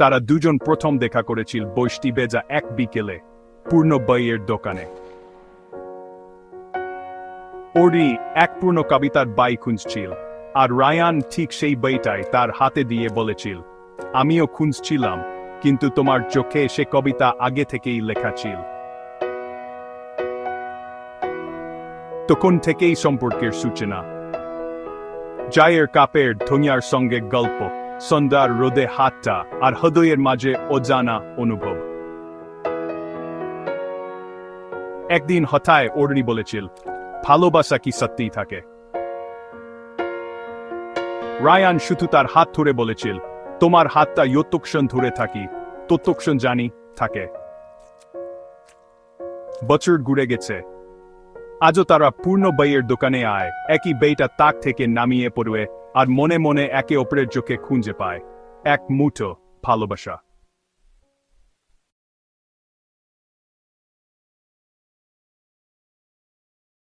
তারা দুজন প্রথম দেখা করেছিল বৈষ্টি বেজা এক বিকেলে, পূর্ণ বইয়ের দোকানে। ওরি এক পূর্ণ কবিতার বাই খুঁজছিল, আর রায়ান ঠিক সেই বইটাই তার হাতে দিয়ে বলেছিল, আমিও খুঁজছিলাম, কিন্তু তোমার চোখে সে কবিতা আগে থেকেই লেখা ছিল। তখন থেকেই সম্পর্কের সূচনা। জায়ের কাপের ধনিয়ার সঙ্গে গল্প সন্ধ্যার রোদে হাতটা আর হৃদয়ের মাঝে অজানা অনুভব। একদিন হঠাৎ ওরনি বলেছিল, ভালোবাসা কি সত্যিই থাকে? রায়ান শুধু তার হাত ধরে বলেছিল, তোমার হাতটা যতক্ষণ ধরে থাকি, ততক্ষণ জানি থাকে। বছর ঘুরে গেছে। আজও তারা পূর্ণ বইয়ের দোকানে আয়, একই বইটা তাক থেকে নামিয়ে পড়বে আর মনে মনে একে অপরের চোখে খুঁজে পায়। এক মুঠো ভালোবাসা।